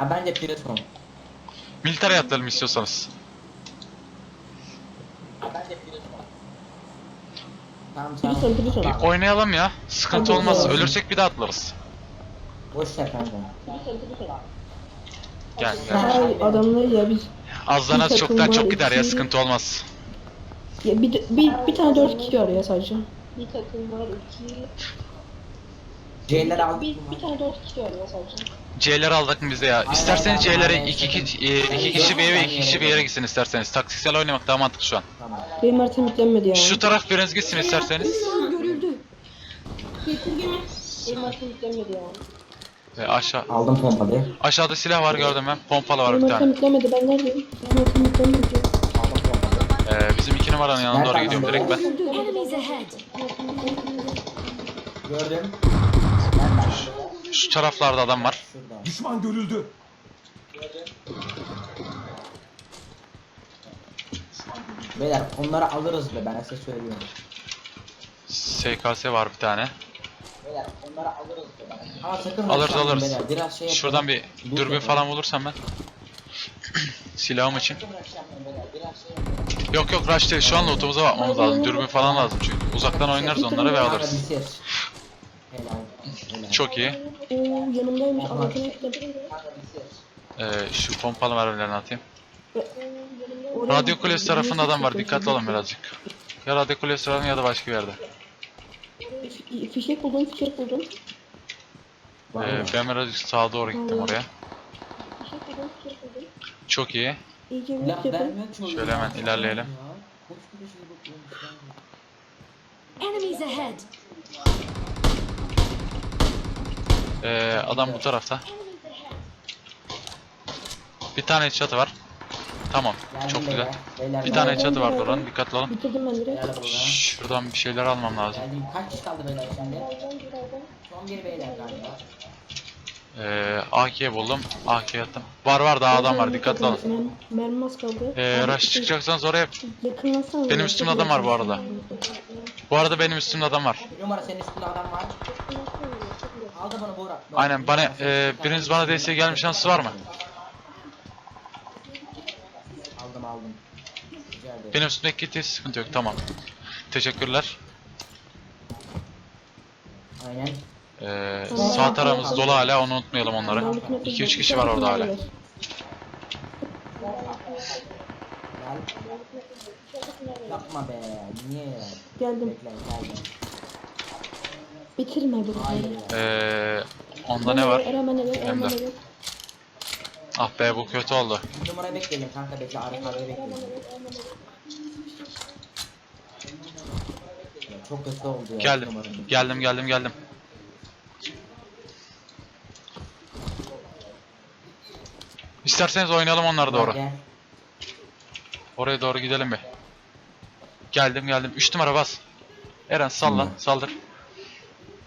Ha bence Prism. Militer atlayalım istiyorsanız. Ha bence Prism. Tamam tamam. Bak, Oynayalım ya. Sıkıntı Hadi olmaz. bakalım. Ölürsek bir daha atlarız. Boş ver kanka. Gel gel. Ay adamlar ya biz. Azdan az Bir çoktan çok gider ya sıkıntı olmaz. Ya bir, bir, bir tane dört kişi var ya sadece. Bir takım var iki. C'ler aldık Bir, bir tane dört kişi var ya sadece. C'leri aldık mı biz de ya? İsterseniz C'lere iki, iki, e, iki kişi bir eve iki kişi bir yere gitsin isterseniz. Taktiksel oynamak daha mantıklı şu an. Tamam. Benim haritam yüklenmedi ya. Şu taraf biriniz gitsin isterseniz. Benim artık yüklenmedi ya. Ve aşağı Aldım pompalıyı. aşağıda silah var gördüm ben. Pompalı var Benim bir haritam tane. yüklenmedi ben neredeyim? Benim haritam yüklenmedi. Aldım. Ee, bizim iki numaranın yanına doğru gidiyorum direkt ben. Enemies ahead. Gördüm. Şu taraflarda adam var. Şurada. Düşman görüldü. Beyler onları alırız be ben size söylüyorum. SKS var bir tane. Beyler onları alırız be ben. Ama sakın Alırız, rush yapmayın alırız. Beyler. Biraz şey yapalım. Şuradan bir Loot dürbün yapalım. falan bulursam ben. Silahım için. Sakın rush yapmayın beyler. Biraz şey yapalım. Yok yok rush değil şu an lootumuza bakmamız lazım. Dürbün falan lazım çünkü. Uzaktan oynarız onları ve Kanka alırız. Helal. Çok iyi. Oo bitir. Ee, şu pompalı mermilerini atayım. Radyo kulesi tarafında adam var. Dikkatli olun birazcık. Ya radyo kulesi tarafında ya da başka bir yerde. Fişek buldum fişek buldum. Ee, ben birazcık sağa doğru gittim oraya. Şey buldum, şey buldum. Çok iyi. İyice. Şöyle hemen ilerleyelim. Ya. Koş Ee, adam bu tarafta. Bir tane çatı var. Tamam. Çok güzel. Bir tane çatı var oranın. Dikkatli olun. Bitirdim ben direkt. Şuradan bir şeyler almam lazım. Kaç kişi kaldı beyler şimdi? Son bir beyler galiba. Ee, AK buldum. AK attım. Var var daha adam var. Dikkatli olun. Mermi- az kaldı. Ee, rush çıkacaksanız oraya Yakınlasana. Benim üstümde adam var bu arada. Bu arada benim üstümde adam var. Numara senin üstünde adam var. Al da bana Bora. Aynen bana e, biriniz bana desteğe gelme şansı var mı? Aldım aldım. Rica ederim. Benim üstümdeki kiti sıkıntı yok tamam. Teşekkürler. Aynen. Ee, sağ tarafımız dolu hala onu unutmayalım onları. 2-3 kişi var orada hala. Gel. Yapma be. Niye? Geldim. Bekle geldim. Bitirme. Hayır ya. Ee, onda ne var? Hemen Hem de. Ah be bu kötü oldu. Bir numarayı bekleyelim kanka bekle abiyi bekleyelim. Ya Çok kötü oldu ya. Geldim. bir numaranın. Geldim geldim geldim. İsterseniz oynayalım onlara doğru. Gel. Oraya doğru gidelim bir. Geldim geldim. 3 numara bas. Eren salla saldır.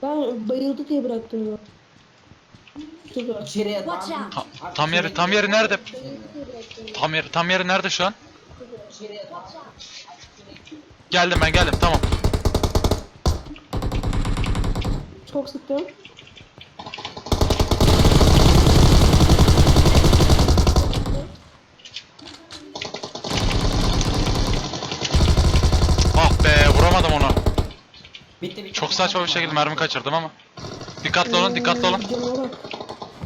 Ben bayıldı diye bıraktım ya. Şurada. İçeriye Watch tam- out. Ta- Abi tam yeri tam yeri nerede? Tam yeri tam yeri nerede şu an? İçeriye tam- Geldim ben geldim tamam. Çok sıktım. Ah be vuramadım onu. Bitti bitti. Çok saçma bir şekilde mermi kaçırdım ama. Dikkatli olun dikkatli olun.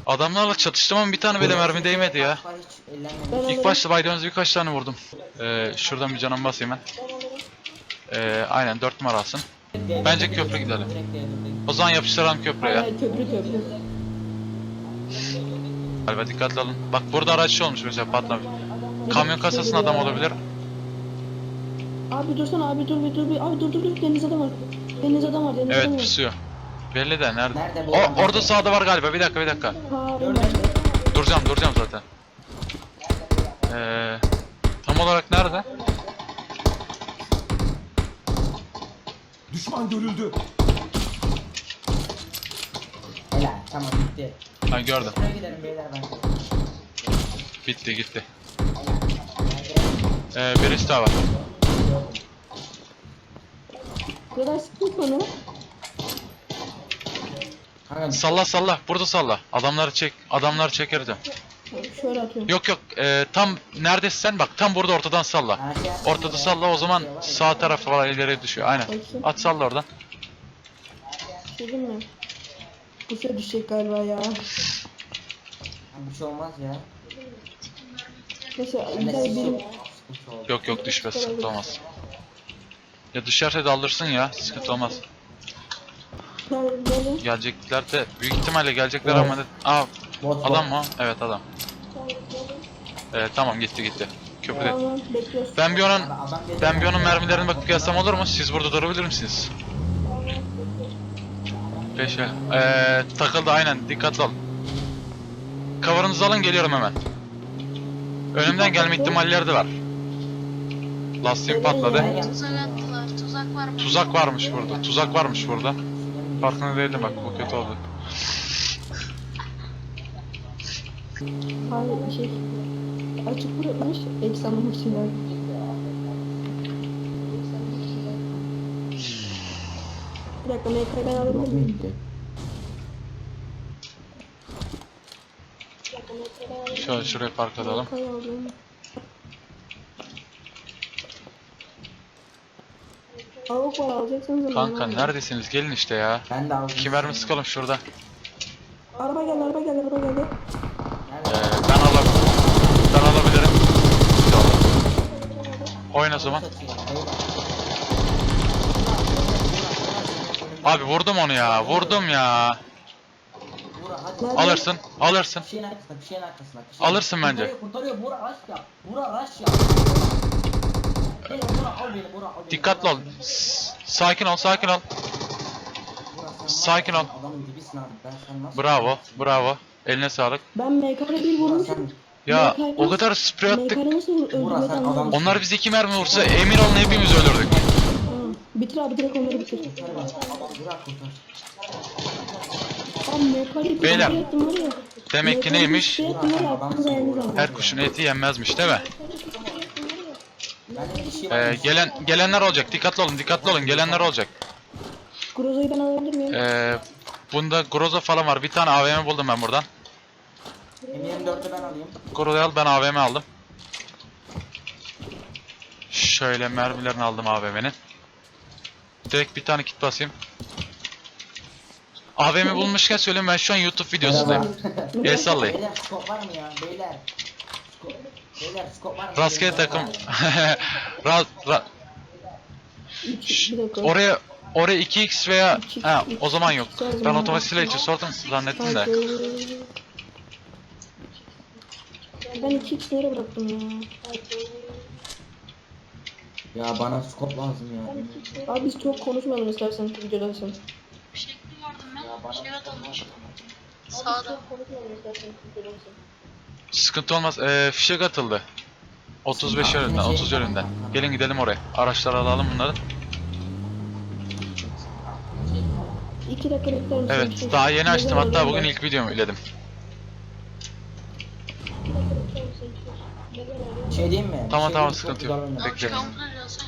Adamlarla çatıştım ama bir tane bile mermi değmedi ya. İlk başta Baydönüz birkaç tane vurdum. Ee, şuradan bir canım basayım ben. Ee, aynen 4 numara alsın. Bence köprü gidelim. O zaman yapıştıralım köprüye. Hayır köprü köprü. Galiba dikkatli olun. Bak burada araç şey olmuş mesela patlamış. Kamyon kasasında adam olabilir. Abi dursana abi dur bir dur bir. Abi dur dur dur deniz adam var. Deniz adam var deniz adam Evet var. pusuyor. Belli de nerede? Nerede bu O adam? orada sağda var galiba. Bir dakika bir dakika. Ha Gördün mü? Duracağım duracağım zaten. Ee, tam olarak nerede? Düşman görüldü. Helal tamam bitti. Ha gördüm. Şuraya gidelim beyler ben. Bitti gitti. Ee, birisi daha var. Kadar sıkıntı bana. Kanka Salla salla. Burada salla. Adamları çek. Adamları çekereceğim. Şöyle atıyorum. Yok yok e, tam neredesin sen bak tam burada ortadan salla. Ortada ya. salla o zaman ya, sağ taraf falan ileriye düşüyor aynen. At salla oradan. Değil mi? Bu şey düşecek galiba ya. Bir şey olmaz ya. Mesela Ben bir de tane sizi- benim Sıkıntı oldu. Yok yok düşmez sıkıntı olmaz. Ya düşerse de alırsın ya sıkıntı olmaz. Gelecekler de büyük ihtimalle gelecekler ama de... Aa Bot, adam mı? Evet adam. Evet tamam gitti gitti. Köprüde. Tamam bekliyoruz. Ben bir onun Adam- adam geliyor. ben bir onun mermilerine bakıp gelsem olur mu? Siz burada durabilir misiniz? Peşe. Ee, takıldı aynen dikkatli olun. Cover'ınızı alın geliyorum hemen. Önümden gelme ihtimalleri de var. Lastiğim patladı. Tuzak attılar. Tuzak var mı? Tuzak varmış burada. Tuzak varmış burada. Farkında değildim bak bu kötü oldu. Hayır şey. Açık bırakmış. Eksi anlamak için yani. Bir dakika MK'yı ben alabilir miyim? Şöyle şuraya park edelim. MK'yı alıyorum. Avuk var alacaksınız ama Kanka neredesiniz? Gelin işte ya. Ben de aldım. İki mermi sıkalım şurada. Araba geldi araba geldi araba geldi. Ee, ben alabilirim. Ben alabilirim. Oyna o zaman. Abi vurdum onu ya. Vurdum ya. Nerede? Alırsın. Alırsın. Bir şeyin arkasına, bir şeyin arkasına. bir şeyin- Alırsın bence. Kurtarıyor, kurtarıyor. Buğra rush yap. Buğra rush yap. Hey, Buğra al beni, Buğra al beni. Dikkatli ol. Sakin ol, sakin ol. Sakin ol. Bravo, bravo. Eline sağlık. Ben MK'da bir vurmuşum. Ya o kadar sprey attık. Onlar bize iki mermi vursa emin olun hepimiz ölürdük. Bitir abi direkt onları bitir. Beyler. Demek ki neymiş? Her kuşun eti yenmezmiş değil mi? Bende bir şey var. Ee, gelen gelenler olacak. Dikkatli olun, dikkatli olun. Gelenler olacak. Groza'yı ben alabilir miyim? Ee, bunda Groza falan var. Bir tane AVM buldum ben buradan. M24'ü ben alayım. Groza'yı al ben AVM aldım. Şöyle mermilerini aldım AVM'nin. Direkt bir tane kit basayım. AVM bulmuşken söyleyeyim ben şu an YouTube videosundayım. El sallayın. Beyler skop var mı ya? Beyler. Skop. Beyler skop var mı? Rastgele takım. ra, ra, Üç, bir dakika. oraya oraya 2x veya 2x, ha, o zaman yok. 2x her Ben zaman otomatik var. silah için sordum zannettim de. Ben 2x nereye bıraktım ya? Ya bana skop lazım ya. Abi biz çok konuşmayalım istersen videodasın. Bir şekli gördüm ben. Şey atılmış. Sağda. Sıkıntı olmaz. Ee, fişek atıldı. 35 yönünden, 30 yönünden. Gelin gidelim oraya. Araçları alalım bunları. 2 dakika bekler misin? Evet, daha yeni açtım. Hatta bugün ilk videomu üledim. Şey diyeyim mi? Tamam, Şey tamam, diyeyim, sıkıntı çok yok. güzel oynadı. Bekle. Kamuflaj alsana.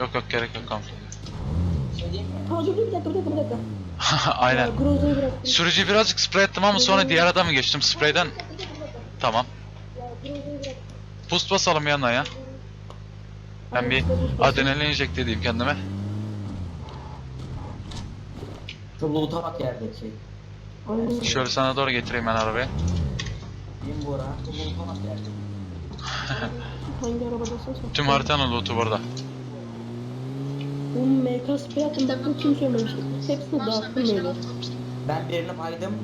Yok yok gerek yok kamp. Şey diyeyim mi? Ha dur dur bir dakika bir dakika bir dakika. Aynen. Bıraktım. Sürücü birazcık sprey ettim ama sonra diğer adamı geçtim spreyden. Tamam. Boost basalım yanına ya. Ben bir adrenalin enjekte edeyim kendime. Şu loot'a bak yerdeki. Şöyle sana doğru getireyim ben arabayı. Bin Buğra. Şu loot'a bak yerdeki. Hangi arabadasın sen? Tüm haritanın loot'u burada. Bu MK spray attım baktım kim söylemiş. Hepsini dağıttım böyle. atılmıştı. Ben birini baydım.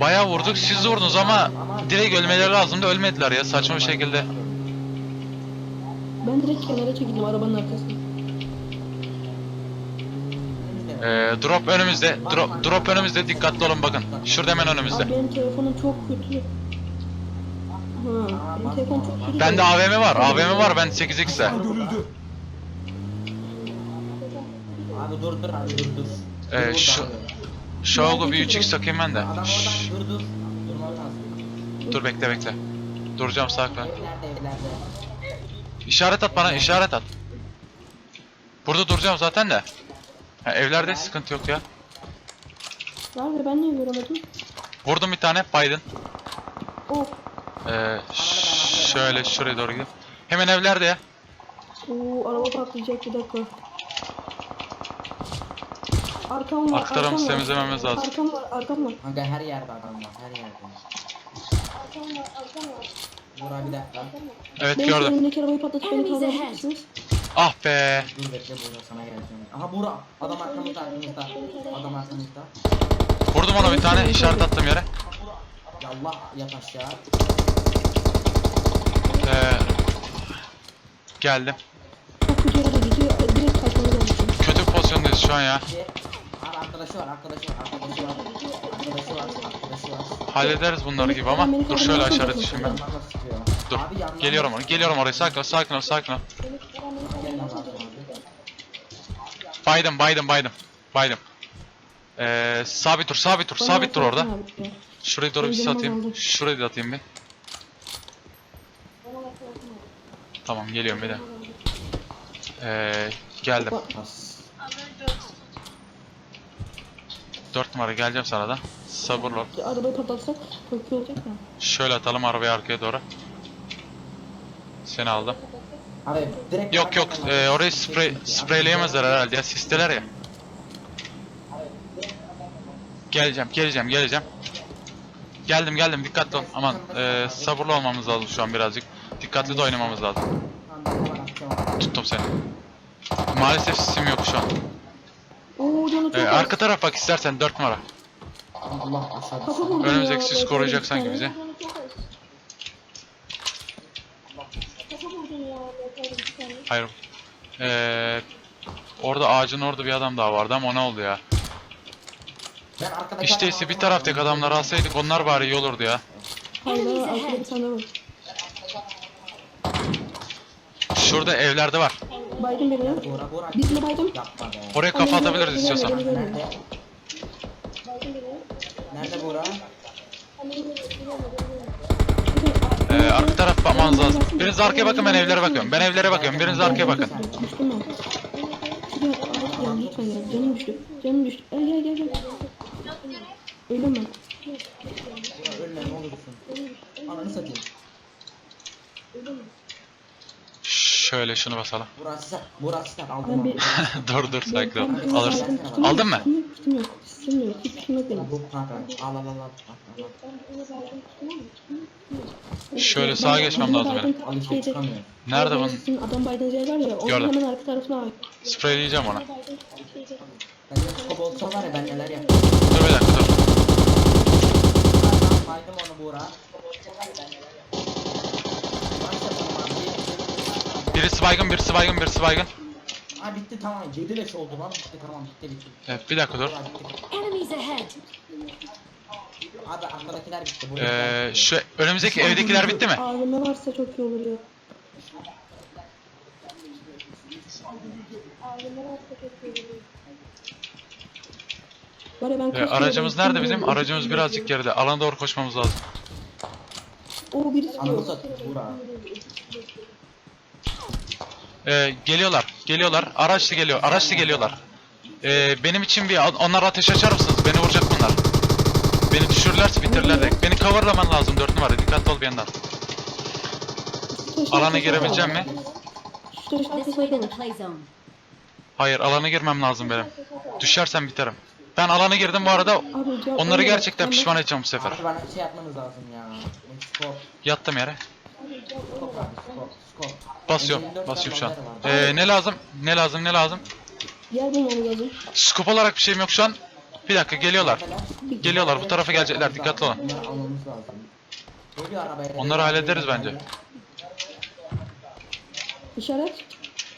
Bayağı vurduk siz vurdunuz ama direkt ölmeleri lazımdı ölmediler ya saçma bir şekilde. Ben direkt kenara çekildim arabanın arkasına. Ee, drop önümüzde. Drop, drop önümüzde dikkatli olun bakın. Şurada hemen önümüzde. Abi benim telefonum çok kötü. Ha, benim telefon çok kötü. Bende AVM var. AVM var ben 8x'e. Abi dur dur abi dur dur. Ee, şu- Şogu bir 3x takayım ben de. Adam Şşş, oradan dur dur. Durman lazım. dur bekle bekle. Duracağım sakla. Evlerde evlerde. İşaret at bana işaret at. Burada duracağım zaten de. Ha, evlerde sıkıntı yok ya. Nerede ben niye göremedim? Vurdum bir tane Biden. Oh. Ee, şöyle şuraya doğru gidelim. Hemen evlerde ya. Oo araba patlayacak bir dakika. Arkam var. Arka tarafımızı arkam var. temizlememiz lazım. Arkam var, arkam var. Kanka her yerde adam var her yerde. Arkam var, arkam var. Burak bir dakika. Evet Neyse, gördüm. önündeki arabayı patlatıp beni Enemies kaldırır ahead. mısınız? Ah be. Dur bekle Burak sana geleceğim. Aha Burak adam arkamızda arkamızda. Adam arkamızda. Vurdum ona bir tane işaret attım yere. Yallah yat aşağı. Ee, geldim. Kötü yere gidiyor. Direkt kaçmamız lazım. Kötü bir pozisyondayız şu an ya. Bir. Abi arkadaşı var arkadaşı var arkadaşı var. Arkadaşı var arkadaşı var. Hallederiz bunları gibi ama. Dur şöyle aşağı düşeyim ben. Dur. Geliyorum oraya. Geliyorum oraya. Sakin ol, sakin ol, sakin ol. Biden, Biden, Biden. Biden. Ee, sabit dur, sabit dur, sabit dur orada. Şurayı doğru bir satayım. aldım. Şurayı da atayım bir. Tamam geliyorum bir de. Ee, geldim. As. Az önce dört. 4 numara geleceğim sana da. Sabırlı ol. Arabayı patlatsak çok iyi olacak ya. Şöyle atalım arabayı arkaya doğru. Seni aldım. Abi direkt Yok yok ee, orayı sprey, spreyleyemezler herhalde ya sisteler ya. Geleceğim geleceğim geleceğim. Geldim geldim dikkatli ol. Aman ee, sabırlı olmamız lazım şu an birazcık. Dikkatli de oynamamız lazım. Tuttum seni. Maalesef sim yok şu an. Oo canı çok Ee, az. arka taraf bak istersen 4 numara. Allah aşağı Kafa vurdum Önümüzdeki ya, koruyacak sanki bizi. Kafa vurdum ya. Yaparım bir tane. Hayır. Ee, orada ağacın orada bir adam daha vardı ama o ne oldu ya? Ben arkadaki İşte ise bir taraftaki adamları alsaydık onlar bari iyi olurdu ya. Hayır hayır arkada bir tane var. Şurada evlerde var. Baydım beni. Buğra Buğra. Biz mi baydım? Yapma be. Oraya kafa atabiliriz istiyorsan. Nerede? Nerede Buğra? Ee, arka taraf bakmanız lazım. Biriniz arkaya bakın ben evlere bakıyorum. Ben evlere bakıyorum. Biriniz arkaya bakın. Düştüm ben. Ya lütfen ya. Canım düştü. Canım düştü. Gel gel gel. gel. Ölüm ben. Ölme ne olursun. Ananı satayım. Şöyle şunu basalım. Buğra size aldım bir... dur dur sakin ol. Alırsın. Aldın mı? kitim yok, Kitim yok. Kitim yok. Bu kanka. Al al al. Şöyle sağa geçmem lazım benim. Nerede bunun? Adam Biden yer var ya. Onun Gördüm. hemen arka tarafına var. Spreyleyeceğim ona. Ben de skop olsa var ya ben neler yaparım. Dur bir dakika dur. Baydım onu Buğra. Birisi baygın, birisi baygın, birisi baygın. Aa bitti tamam. 7 5 oldu lan. Bitti tamam bitti bitti. Evet bir dakika dur. Buğra bitti. Enemies ahead. Abi arkadakiler bitti. Buraya Ee, bitti. şu önümüzdeki evdekiler bitti mi? AVM varsa çok iyi olur ya. Var ya ben Ee, kaç aracımız kere nerede bizim? böyle Aracımız birazcık geride. Alana doğru koşmamız lazım. Oo birisi diyor. satayım Buğra. Ee, geliyorlar, geliyorlar. Araçlı geliyor, araçlı geliyorlar. Ee, benim için bir onlar ateş açar mısınız? Beni vuracak bunlar. Beni düşürürlerse bitirirler direkt. Beni coverlaman lazım 4 numara. Dikkatli ol bir yandan. Alana girebileceğim mi? Hayır, alana girmem lazım benim. Düşersem biterim. Ben alana girdim bu arada. Onları gerçekten pişman edeceğim bu sefer. Abi bana şey yapmanız lazım ya. Skop. Yattım yere. Skop abi. Skop. Basıyorum, 54 basıyorum şu an. Ee, ne lazım? Ne lazım? Ne lazım? Bulmamız lazım. Scope olarak bir şeyim yok şu an. Bir dakika geliyorlar. Geliyorlar, bu tarafa gelecekler, dikkatli olun. Bunları almamız lazım. Geliyor arabaya. Onları hallederiz bence. İşaret.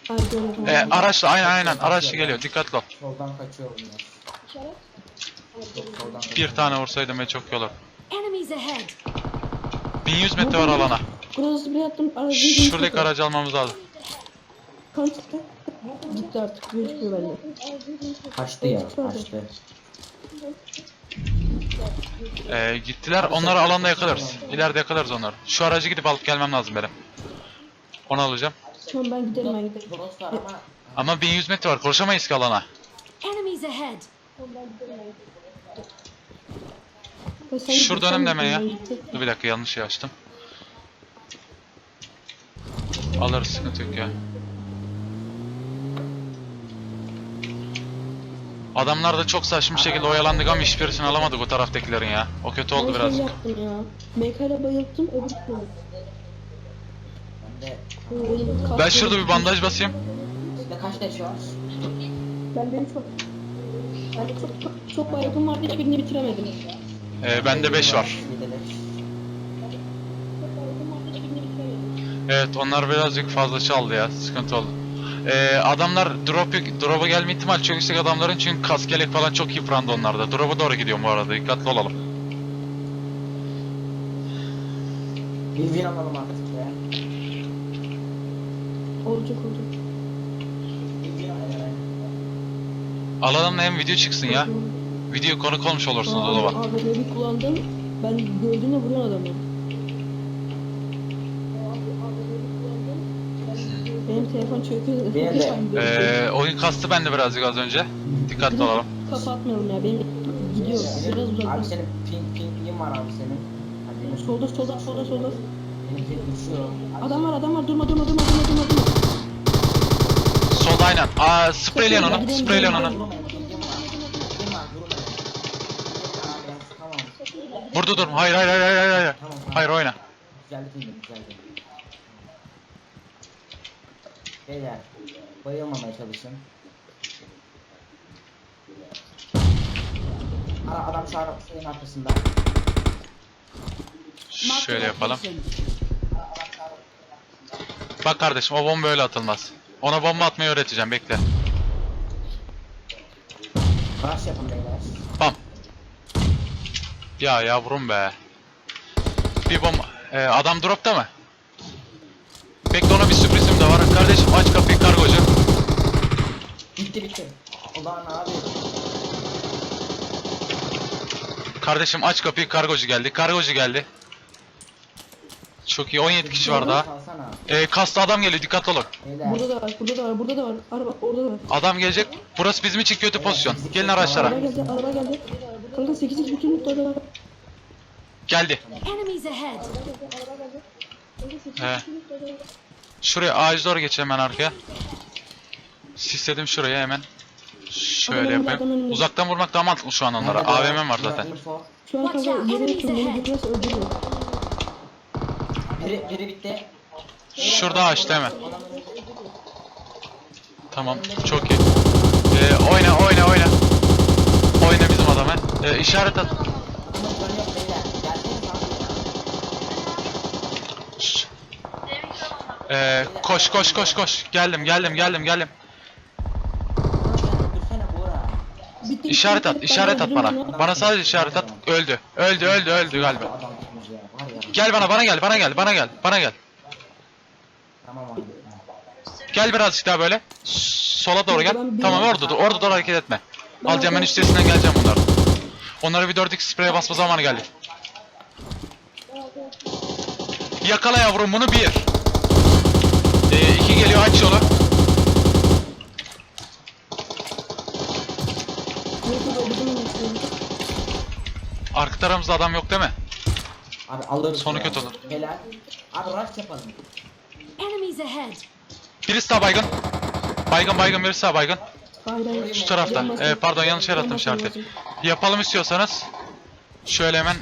Gördüm. Ee, araçla aynen aynen araçla geliyor. Dikkatli ol. Soldan kaçıyor bunlar. Çok soldan kaçıyor. Bir tane vursaydım ve çok iyi olur. Enemies ahead. 1100 metre var alana. Burası bir attım. Aracı Şuradaki aracı almamız lazım. Kan çıktı. Gitti artık. Gözükmüyor bende. Kaçtı ya kaçtı. Ee, gittiler. Onları alanda yakalarız. İleride yakalarız onları. Şu aracı gidip alıp gelmem lazım benim. Onu alacağım. Tamam ben giderim ben giderim. Ama Ama 1100 metre var. Koşamayız ki alana. Enemies ahead. Şurada gitsen önümde hemen ya. Dur bir dakika yanlış şey açtım. Alırız sıkıntı yok ya. Adamlar da çok saçma bir şekilde oyalandık ama hiçbirisini alamadık o taraftakilerin ya. O kötü oldu Ben şey birazcık. yaptım ya. İle bayılttım öbür türlü. Bende, Benim Ben şurada bir bandaj basayım. sizde kaç leş var? Bende üç var. Bende çok, çok, çok baygın vardı hiçbirini bitiremedim. Ee, bende 5 var. Bir de leş. Evet onlar birazcık fazla çaldı ya. Sıkıntı oldu. Ee, adamlar drop drop'a gelme ihtimali çok yüksek adamların çünkü kaskelek falan çok yıprandı onlarda. Drop'a doğru gidiyorum bu arada. Dikkatli olalım. Bir win alalım artık ya. Olacak olacak. Alalım. Alalım da hem video çıksın ya. Video konuk olmuş olursunuz o zaman. Abi kullandım. Ben gördüğümde vuruyor adamı. Benim telefon çöküyor. Benim de. Ee, oyun kastı bende birazcık az önce. Dikkatli olalım. Kafa atmayalım ya. Benim gidiyor. Biraz Abi uzaktan. senin ping pingin var abi senin. Hadi Solda solda solda solda. benim ping düşüyor. Adam var adam var. Durma durma durma durma durma. durma. Solda aynen. Aa, spreyleyin onu. Spreyleyin onu. Abi. Burada dur. Hayır hayır hayır hayır hayır. Tamam tamam. Hayır oyna. Güzeldi güzeldi. Beyler bayılmamaya çalışın. Ara adam şu an şeyin arkasında. Şöyle yapalım. Bak kardeşim o bomba öyle atılmaz. Ona bomba atmayı öğreteceğim bekle. Rush yapın beyler. Bam. Ya yavrum be. Bir bomba. Ee, adam dropta mı? Bekle ona bir var. Kardeşim aç kapıyı kargocu. Bitti bitti. Ulan abi. Kardeşim aç kapıyı kargocu geldi. Kargocu geldi. Çok iyi 17 kişi var daha. Ee, kasta adam geliyor dikkat olun. Beyler. Burada da var. Burada da var. Burada da var. Araba orada da var. Adam gelecek. Burası bizim için kötü pozisyon. Gelin Araba araçlara. geldi. Araba geldi. Kanka 8 8 bütün mutlu var. Geldi. Enemies ahead. He. Şuraya ağaç doğru geç hemen arkaya. Sisledim şuraya hemen. Şöyle yapayım. Uzaktan vurmak daha mantıklı şu an onlara. AVM var zaten. Şu an kanka yere yakın. Beni görürse öldürüyor. Biri, biri bitti. Şurada açtı hemen. Tamam çok iyi. Ee, oyna oyna oyna. Oyna bizim adamı. Ee, işaret at. Ee, koş koş koş koş. Geldim geldim geldim geldim. Bitti, İşaret at işaret at bana. Bana sadece işaret at. Öldü. Öldü öldü öldü galiba. Gel bana bana gel bana gel bana gel bana gel. Gel birazcık daha böyle. Sola doğru gel. Tamam orada dur. Orada doğru hareket etme. Alacağım ben üstesinden geleceğim. Onlara bir 4x spreye basma zamanı geldi. Yakala yavrum bunu bir. İki geliyor aç öldürdüm. Arka tarafımızda adam yok değil mi? Abi alırız Sonu ya. kötü olur. Helal. Abi rush yapalım. Enemies ahead. Birisi daha baygın. Baygın baygın birisi daha baygın. Hayır. Şu tarafta. Yanmasın. Ee, pardon yanlış yer attım yanmasın. Yapalım istiyorsanız. Şöyle hemen.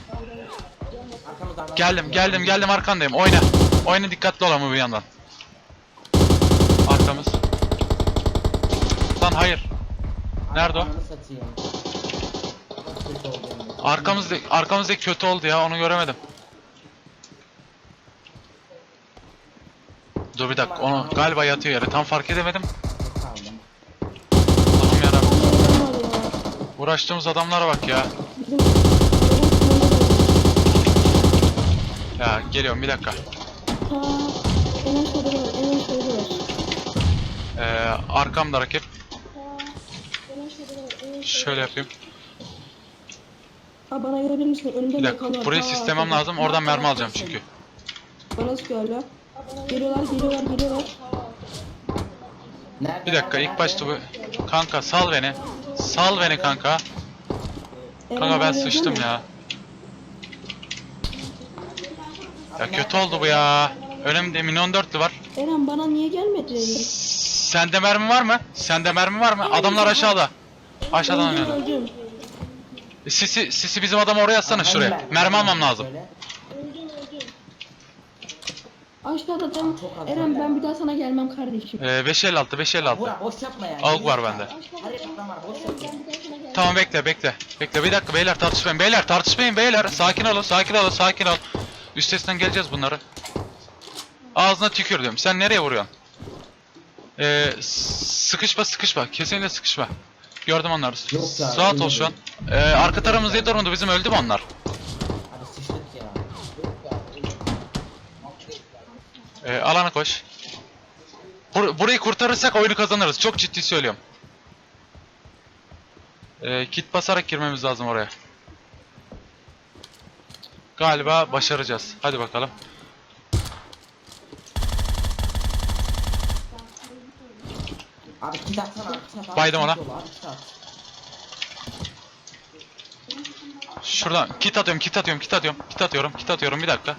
Geldim geldim geldim arkandayım oyna. Oyna dikkatli ol ama bir yandan. Arkamız. Lan hayır. Nerede o? Arkamızda arkamızdaki kötü oldu ya onu göremedim. Dur bir dakika onu galiba yatıyor yere tam fark edemedim. Allah'ım yarabbim. Uğraştığımız adamlara bak ya. Ya geliyorum bir dakika. En aşağıda da var. En aşağıda da var. Ee, arkamda rakip. Şöyle yapayım. Ha bana görebilir misin? Önümde Bir dakika. Burayı sistemem lazım. Oradan mermi alacağım çünkü. Bana sıkıyor hala. Geliyorlar, geliyorlar, geliyorlar. Nerede? Bir dakika nerede, ilk başta bu... nerede? Kanka sal beni. Sal beni kanka. Eren Kanka ben gelecek sıçtım ya. Ya kötü oldu bu ya. Önümde minyon dörtlü var. Eren bana niye gelmedi? Sende mermi var mı? Sende mermi var mı? Adamlar aşağıda. Aşağıdan Öldüm oynuyorlar. öldüm. Sisi, sisi bizim adamı oraya atsana şuraya. Mermi almam lazım. Şöyle. Aşağıda dem. Çok az Eren ben bir daha sana gelmem kardeşim. Ee, 556, 556. Burak boş yapma ya. Avuk var bende. var boş yapma. Tamam bekle bekle. Bekle bir dakika beyler tartışmayın. Beyler tartışmayın beyler. Sakin olun sakin olun sakin ol. Üstesinden geleceğiz bunları. Ağzına tükürdüm. Sen nereye vuruyorsun? Ee, sıkışma sıkışma. Kesinlikle sıkışma. Gördüm onları. Yok ya, Rahat ol şu an. Ee, arka tarafımız iyi durumda. Bizim öldü mü onlar? Hadi sıçtık ya. Ee, alana koş. Bur- burayı kurtarırsak oyunu kazanırız. Çok ciddi söylüyorum. Ee, kit basarak girmemiz lazım oraya. Galiba başaracağız. Hadi bakalım. Baydım ona. Şuradan kit atıyorum, kit atıyorum, kit atıyorum, kit atıyorum, kit atıyorum. Bir dakika.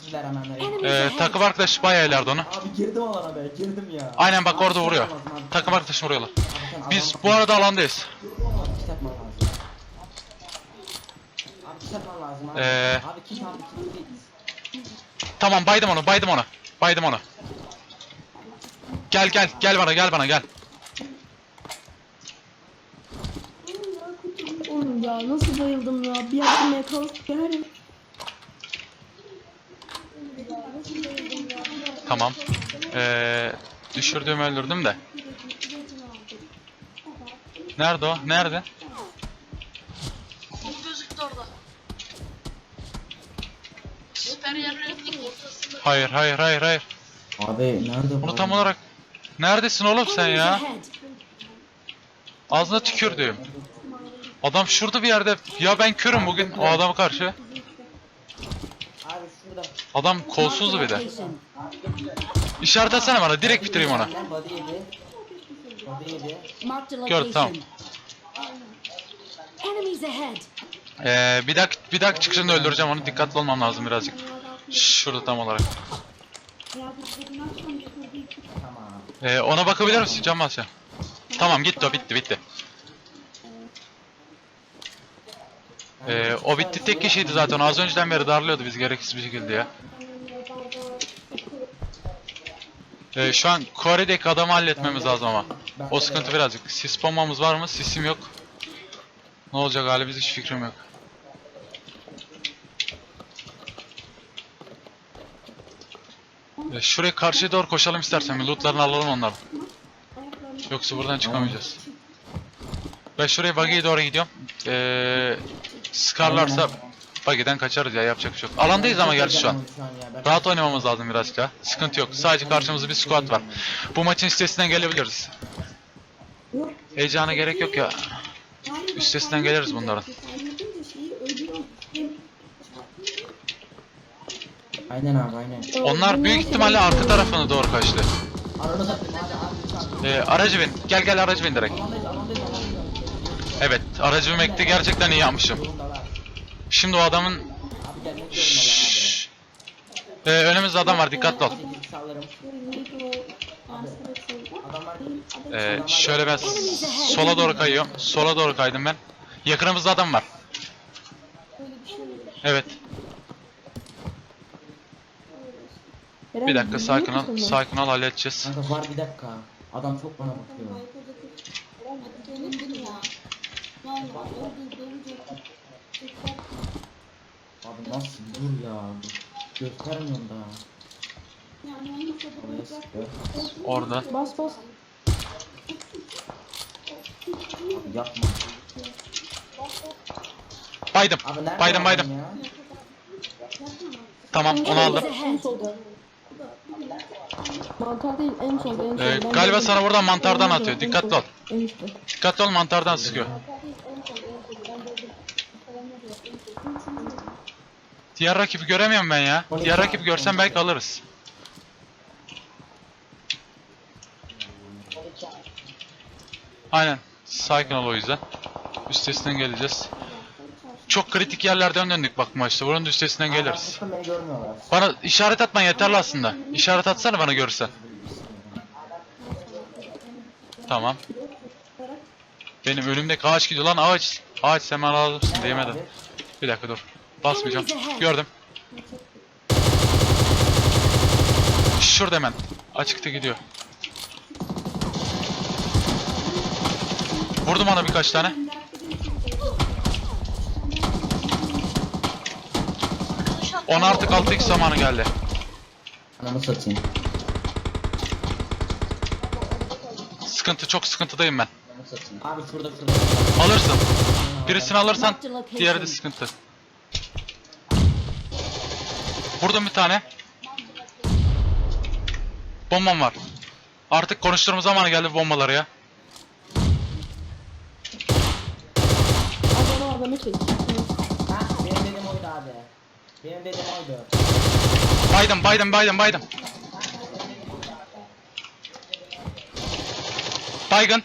Bismillahirrahmanirrahim. Ee, takım arkadaş bayağı ileride onu. Abi girdim alana be girdim ya. Aynen bak orada vuruyor. abi. Takım arkadaşım vuruyorlar. Biz bu arada alandayız. Lazım abi. Ee. Tamam baydım onu, baydım onu. Baydım onu. Gel gel, gel bana, gel bana, gel. Ya nasıl bayıldım ya. Bir yardım yakaladım. Eren. Tamam. Ee, düşürdüğümü öldürdüm de. Nerede o? Nerede? Bu gözüktü orada. Süper yerlerin ortasında. Hayır, hayır, hayır, hayır. Abi nerede Bunu tam olarak... Neredesin oğlum sen ya? Ağzına tükürdüm. Adam şurada bir yerde. Ya ben körüm bugün o adama karşı. Abi şurada. Adam kolsuzdu bir de. İşaret etsene bana, direkt bitireyim onu. Body yedi. Body yedi. Marked a Gördüm, tamam. Ee, bir dakika, bir dakika çıkışında öldüreceğim onu. Dikkatli olmam lazım birazcık. Şurada tam olarak. Ee, ona bakabilir misin Can Basya? Tamam gitti o bitti bitti. Ee, o bitti tek kişiydi zaten. Az önceden beri darlıyordu bizi gereksiz bir şekilde ya. Ee, şu an Kore'deki adamı halletmemiz lazım ama. O sıkıntı birazcık. Sis bombamız var mı? Sisim yok. Ne olacak hali biz hiç fikrim yok. Ee, şuraya karşıya doğru koşalım istersen. Bir lootlarını alalım onların. Yoksa buradan çıkamayacağız. Ben şuraya buggy'ye doğru gidiyorum. Ee, sıkarlarsa buggy'den kaçarız ya yapacak bir şey yok. Alandayız ama gerçi şu an. Rahat oynamamız lazım birazcık ya. Sıkıntı yok. Sadece karşımızda bir squad var. Bu maçın üstesinden gelebiliriz. Heyecana gerek yok ya. Üstesinden geliriz bunların. Aynen abi aynen. Onlar büyük ihtimalle arka tarafına doğru kaçtı. Ee, aracı bin. Gel gel aracı bin direkt. Evet aracı binmekte gerçekten iyi yapmışım. Şimdi o adamın... Abi gelmek zorundalar Şşş. Ee, önümüzde adam var dikkatli ol. Ee, şöyle ben sola doğru kayıyorum. Sola doğru kaydım ben. Yakınımızda adam var. Evet. Bir dakika sakin ol. Sakin ol halledeceğiz. Kanka var bir dakika. Adam çok bana bakıyor. Abi nasıl dur ya. Göstermiyorum da. Oraya sıkıyor. Orada. Bas bas. Abi yapma. Baydım. Abi nerede Baydım baydım. ya? Tamam onu aldım. En solda. Mantar değil en solda en solda. Ee, Ben galiba gördüm. sana buradan mantardan atıyor. Dikkatli ol. En üstte. Dikkatli ol mantardan sıkıyor. Diğer rakibi göremiyorum ben ya. Diğer rakibi görsem belki alırız. Aynen. Sakin ol o yüzden. Üstesinden geleceğiz. çok kritik yerlerden döndük bak maçta. Buranın üstesinden Aa, ben geliriz. Bana işaret atman yeterli aslında. İşaret atsana bana görürsen. Tamam. Benim önümdeki ağaç gidiyor lan ağaç. Ağaç bana alırsın değmeden. Bir dakika dur. Basmayacağım. Gördüm. Şurada hemen. Açıkta gidiyor. Vurdum ona birkaç tane. 10 artık 6x zamanı geldi. Anamı satayım. Sıkıntı çok sıkıntıdayım ben. Abi şurada şurada. Alırsın. Birisini alırsan diğeri de sıkıntı. Vurdum bir tane. Bombam var. Artık konuşturma zamanı geldi bombaları ya. Abi onu adamı çek. Ha benim dediğim oydu abi. Benim dediğim oydu. Baydım baydım baydım baydım. Baygın.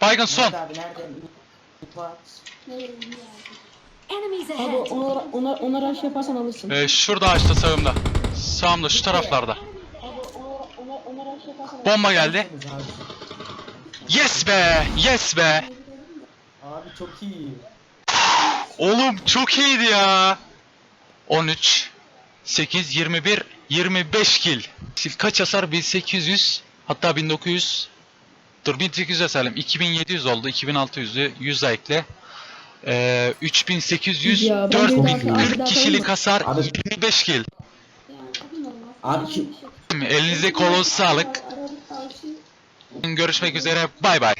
Baygın son. Nerede abi nerede? Upat. Abi ona, ona, ona rush yaparsan alırsın. Ee, şurada ağaçta sağımda. Sağımda şu taraflarda. Bomba geldi. Yes be! Yes be! Abi çok iyi. Oğlum çok iyiydi ya. 13 8 21 25 kill. Sil kaç hasar? 1800 hatta 1900 Dur 1800 hasarım. 2700 oldu. 2600'ü 100 daha ekle. Ee, 3800 Ya, ben de daha- 4040 daha- kişilik hasar Abi- 25 kill. Abi ki Elinize kolunuz sağlık. Görüşmek üzere. Bay bay.